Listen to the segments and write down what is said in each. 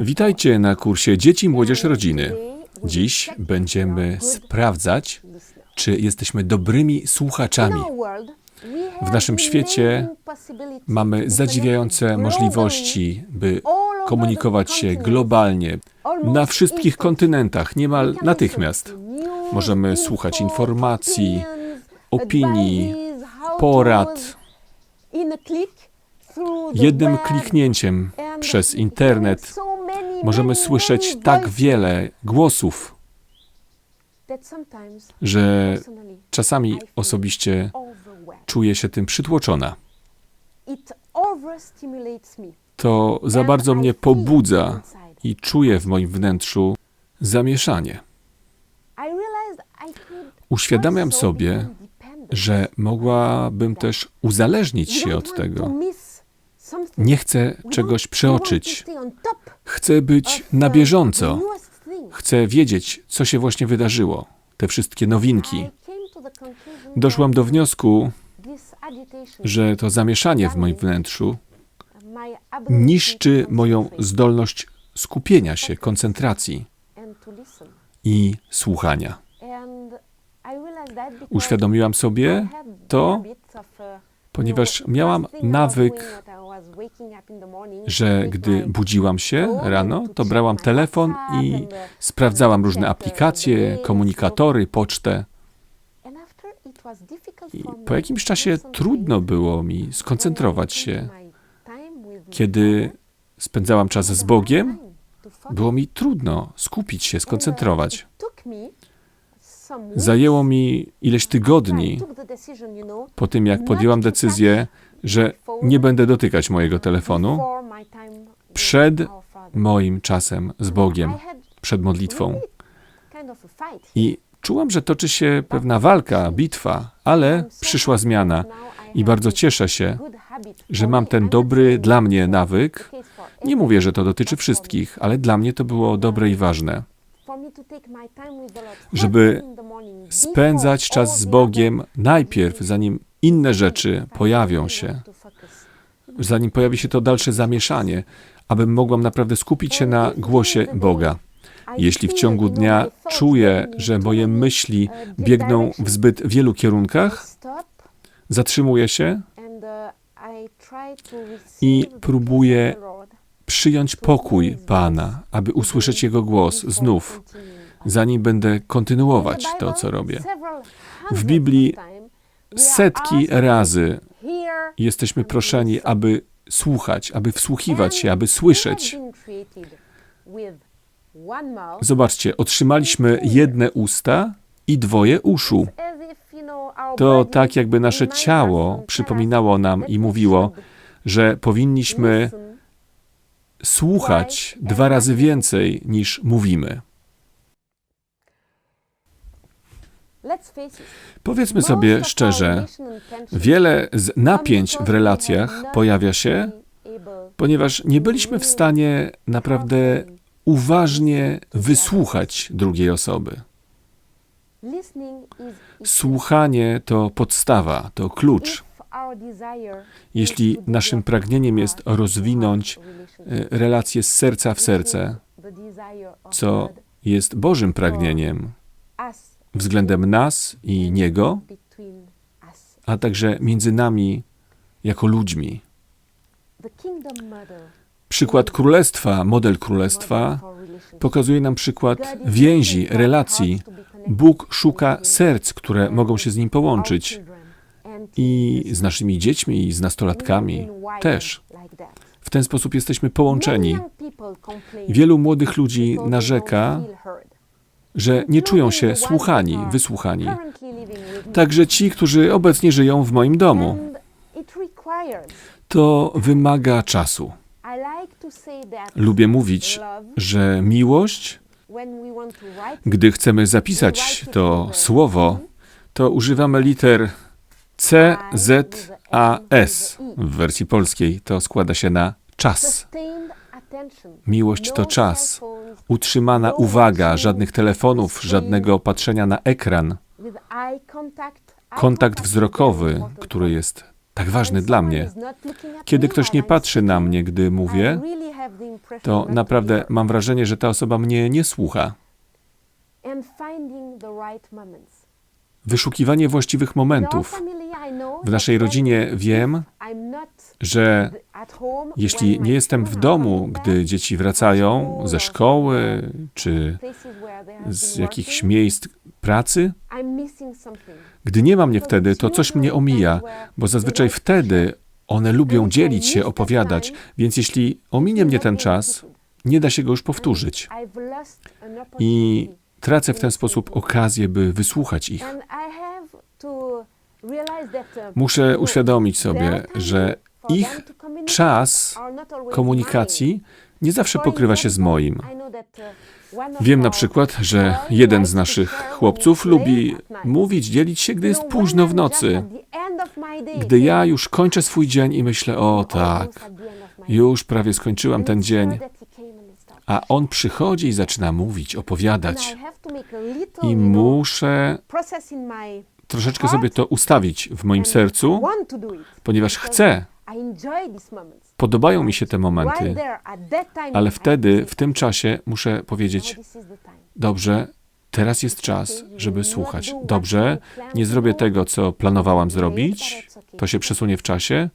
Witajcie na kursie Dzieci, Młodzież, Rodziny. Dziś będziemy sprawdzać, czy jesteśmy dobrymi słuchaczami. W naszym świecie Mamy zadziwiające możliwości, by komunikować się globalnie na wszystkich kontynentach, niemal natychmiast. Możemy słuchać informacji, opinii, porad jednym kliknięciem przez internet. Możemy słyszeć tak wiele głosów, że czasami osobiście czuję się tym przytłoczona. To za bardzo mnie pobudza i czuję w moim wnętrzu zamieszanie. Uświadamiam sobie, że mogłabym też uzależnić się od tego. Nie chcę czegoś przeoczyć. Chcę być na bieżąco. Chcę wiedzieć, co się właśnie wydarzyło. Te wszystkie nowinki. Doszłam do wniosku, że to zamieszanie w moim wnętrzu niszczy moją zdolność skupienia się, koncentracji i słuchania. Uświadomiłam sobie to, ponieważ miałam nawyk, że gdy budziłam się rano, to brałam telefon i sprawdzałam różne aplikacje, komunikatory, pocztę. I po jakimś czasie trudno było mi skoncentrować się. Kiedy spędzałam czas z Bogiem, było mi trudno skupić się, skoncentrować. Zajęło mi ileś tygodni po tym, jak podjęłam decyzję, że nie będę dotykać mojego telefonu przed moim czasem z Bogiem, przed modlitwą. I czułam, że toczy się pewna walka, bitwa, ale przyszła zmiana i bardzo cieszę się, że mam ten dobry dla mnie nawyk. Nie mówię, że to dotyczy wszystkich, ale dla mnie to było dobre i ważne. Żeby spędzać czas z Bogiem najpierw, zanim inne rzeczy pojawią się, zanim pojawi się to dalsze zamieszanie, abym mogłam naprawdę skupić się na głosie Boga. Jeśli w ciągu dnia czuję, że moje myśli biegną w zbyt wielu kierunkach, zatrzymuję się i próbuję przyjąć pokój Pana, aby usłyszeć Jego głos znów, zanim będę kontynuować to, co robię. W Biblii setki razy jesteśmy proszeni, aby słuchać, aby wsłuchiwać się, aby słyszeć. Zobaczcie, otrzymaliśmy jedne usta i dwoje uszu. To tak, jakby nasze ciało przypominało nam i mówiło, że powinniśmy słuchać dwa razy więcej niż mówimy. Powiedzmy sobie szczerze, wiele z napięć w relacjach pojawia się, ponieważ nie byliśmy w stanie naprawdę uważnie wysłuchać drugiej osoby. Słuchanie to podstawa, to klucz. Jeśli naszym pragnieniem jest rozwinąć e, relacje z serca w serce, co jest Bożym pragnieniem względem nas i Niego, a także między nami jako ludźmi. Przykład królestwa, model królestwa pokazuje nam przykład więzi, relacji. Bóg szuka serc, które mogą się z Nim połączyć. I z naszymi dziećmi, i z nastolatkami też. W ten sposób jesteśmy połączeni. Wielu młodych ludzi narzeka, że nie czują się słuchani, wysłuchani. Także ci, którzy obecnie żyją w moim domu. To wymaga czasu. Lubię mówić, że miłość, gdy chcemy zapisać to słowo, to używamy liter C, Z, A, S. W wersji polskiej to składa się na czas. Miłość to czas. Utrzymana uwaga, żadnych telefonów, żadnego patrzenia na ekran. Kontakt wzrokowy, który jest tak ważny dla mnie. Kiedy ktoś nie patrzy na mnie, gdy mówię, to naprawdę mam wrażenie, że ta osoba mnie nie słucha. Wyszukiwanie właściwych momentów. W naszej rodzinie wiem, że jeśli nie jestem w domu, gdy dzieci wracają ze szkoły czy z jakichś miejsc pracy, gdy nie ma mnie wtedy, to coś mnie omija, bo zazwyczaj wtedy one lubią dzielić się, opowiadać, więc jeśli ominie mnie ten czas, nie da się go już powtórzyć. I tracę w ten sposób okazję, by wysłuchać ich. Muszę uświadomić sobie, że ich czas komunikacji nie zawsze pokrywa się z moim. Wiem na przykład, że jeden z naszych chłopców lubi mówić, dzielić się, gdy jest późno w nocy. Gdy ja już kończę swój dzień i myślę, o tak, już prawie skończyłam ten dzień, a on przychodzi i zaczyna mówić, opowiadać. I muszę troszeczkę sobie to ustawić w moim sercu, ponieważ chcę. Podobają mi się te momenty, ale wtedy, w tym czasie, muszę powiedzieć: Dobrze, teraz jest czas, żeby słuchać. Dobrze, nie zrobię tego, co planowałam zrobić, to się przesunie w czasie,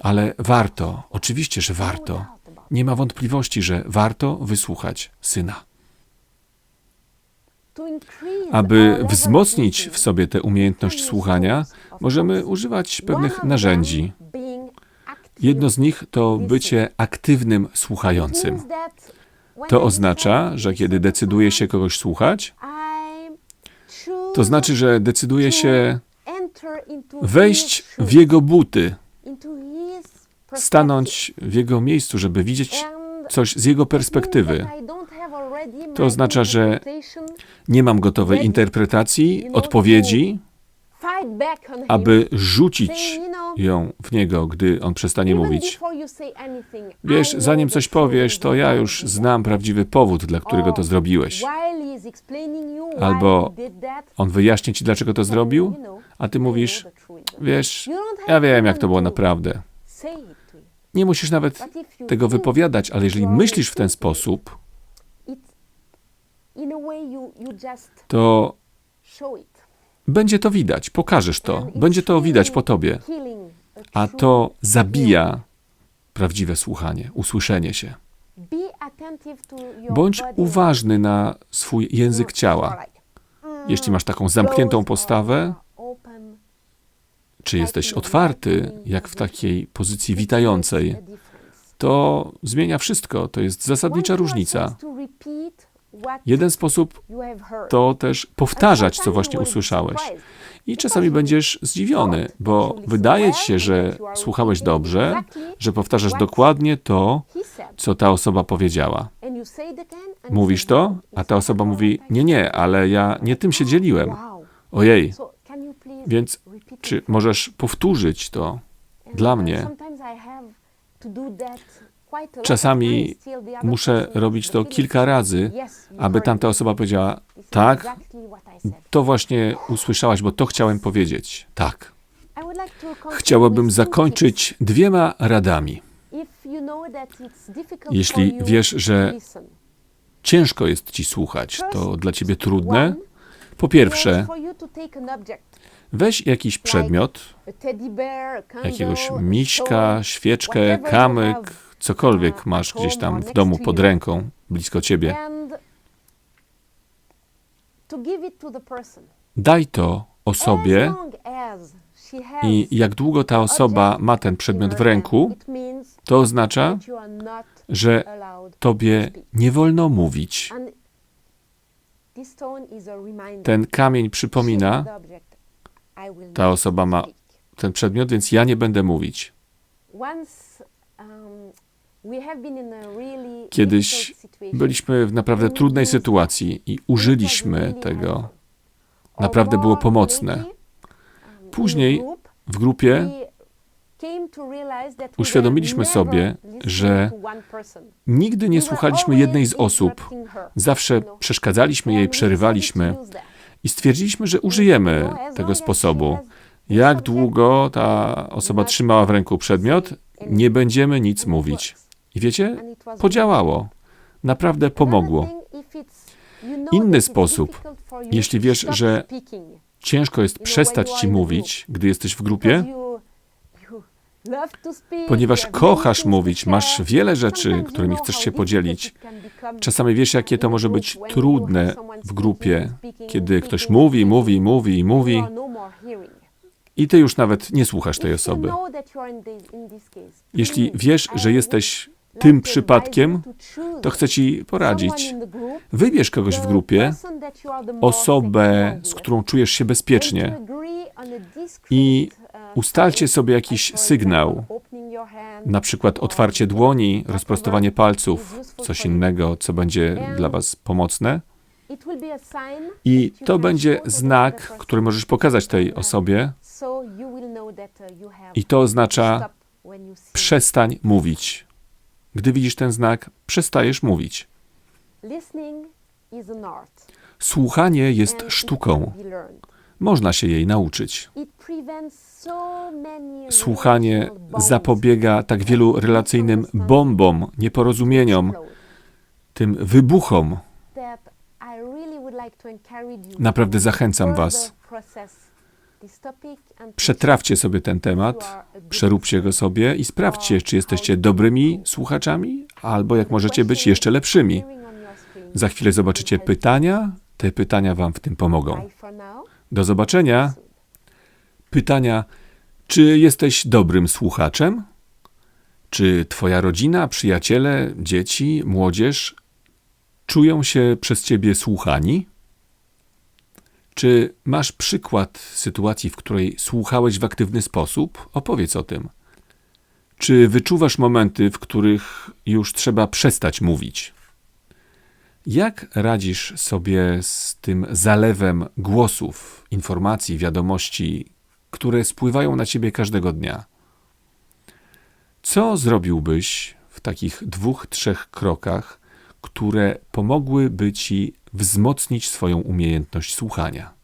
ale warto, oczywiście, że warto. Nie ma wątpliwości, że warto wysłuchać syna. Aby wzmocnić w sobie tę umiejętność słuchania, możemy używać pewnych narzędzi. Jedno z nich to bycie aktywnym słuchającym. To oznacza, że kiedy decyduję się kogoś słuchać, to znaczy, że decyduję się wejść w jego buty, stanąć w jego miejscu, żeby widzieć coś z jego perspektywy. To oznacza, że nie mam gotowej interpretacji, odpowiedzi, aby rzucić ją w niego, gdy on przestanie mówić. Wiesz, zanim coś powiesz, to ja już znam prawdziwy powód, dla którego to zrobiłeś. Albo on wyjaśni ci, dlaczego to zrobił, a ty mówisz, wiesz, ja wiem, jak to było naprawdę. Nie musisz nawet tego wypowiadać, ale jeżeli myślisz w ten sposób, to będzie to widać, pokażesz to, będzie to widać po tobie, a to zabija prawdziwe słuchanie, usłyszenie się. Bądź uważny na swój język ciała. Jeśli masz taką zamkniętą postawę, czy jesteś otwarty, jak w takiej pozycji witającej, to zmienia wszystko. To jest zasadnicza różnica. Jeden sposób to też powtarzać, co właśnie usłyszałeś. I czasami będziesz zdziwiony, bo wydaje ci się, że słuchałeś dobrze, że powtarzasz dokładnie to, co ta osoba powiedziała. Mówisz to, a ta osoba mówi: Nie, nie, ale ja nie tym się dzieliłem. Ojej. Więc czy możesz powtórzyć to dla mnie? Czasami muszę robić to kilka razy, aby tamta osoba powiedziała: Tak, to właśnie usłyszałaś, bo to chciałem powiedzieć. Tak. Chciałabym zakończyć dwiema radami. Jeśli wiesz, że ciężko jest ci słuchać, to dla ciebie trudne, po pierwsze, weź jakiś przedmiot, jakiegoś miśka, świeczkę, kamyk, cokolwiek masz gdzieś tam w domu pod ręką, blisko ciebie. Daj to osobie i jak długo ta osoba ma ten przedmiot w ręku, to oznacza, że tobie nie wolno mówić. Ten kamień przypomina, ta osoba ma ten przedmiot, więc ja nie będę mówić. Kiedyś byliśmy w naprawdę trudnej sytuacji i użyliśmy tego. Naprawdę było pomocne. Później w grupie uświadomiliśmy sobie, że nigdy nie słuchaliśmy jednej z osób. Zawsze przeszkadzaliśmy jej, przerywaliśmy i stwierdziliśmy, że użyjemy tego sposobu. Jak długo ta osoba trzymała w ręku przedmiot, nie będziemy nic mówić. I wiecie, podziałało. Naprawdę pomogło. Inny sposób, jeśli wiesz, że Ciężko jest przestać ci mówić, gdy jesteś w grupie, ponieważ kochasz mówić, masz wiele rzeczy, którymi chcesz się podzielić. Czasami wiesz, jakie to może być trudne w grupie, kiedy ktoś mówi, mówi, mówi i mówi no i ty już nawet nie słuchasz tej osoby. Jeśli wiesz, że jesteś tym przypadkiem, to chcę ci poradzić. Wybierz kogoś w grupie, osobę, z którą czujesz się bezpiecznie i ustalcie sobie jakiś sygnał, na przykład otwarcie dłoni, rozprostowanie palców, coś innego, co będzie dla Was pomocne. I to będzie znak, który możesz pokazać tej osobie, i to oznacza przestań mówić. Gdy widzisz ten znak, przestajesz mówić. Słuchanie jest sztuką. Można się jej nauczyć. Słuchanie zapobiega tak wielu relacyjnym bombom, nieporozumieniom, tym wybuchom. Naprawdę zachęcam Was. Przetrawcie sobie ten temat, przeróbcie go sobie i sprawdźcie, czy jesteście dobrymi słuchaczami, albo jak możecie być jeszcze lepszymi. Za chwilę zobaczycie pytania. Te pytania Wam w tym pomogą. Do zobaczenia. Pytania: czy jesteś dobrym słuchaczem? Czy Twoja rodzina, przyjaciele, dzieci, młodzież czują się przez Ciebie słuchani? Czy masz przykład sytuacji, w której słuchałeś w aktywny sposób? Opowiedz o tym. Czy wyczuwasz momenty, w których już trzeba przestać mówić? Jak radzisz sobie z tym zalewem głosów, informacji, wiadomości, które spływają na ciebie każdego dnia? Co zrobiłbyś w takich dwóch, trzech krokach, które pomogłyby ci wzmocnić swoją umiejętność słuchania?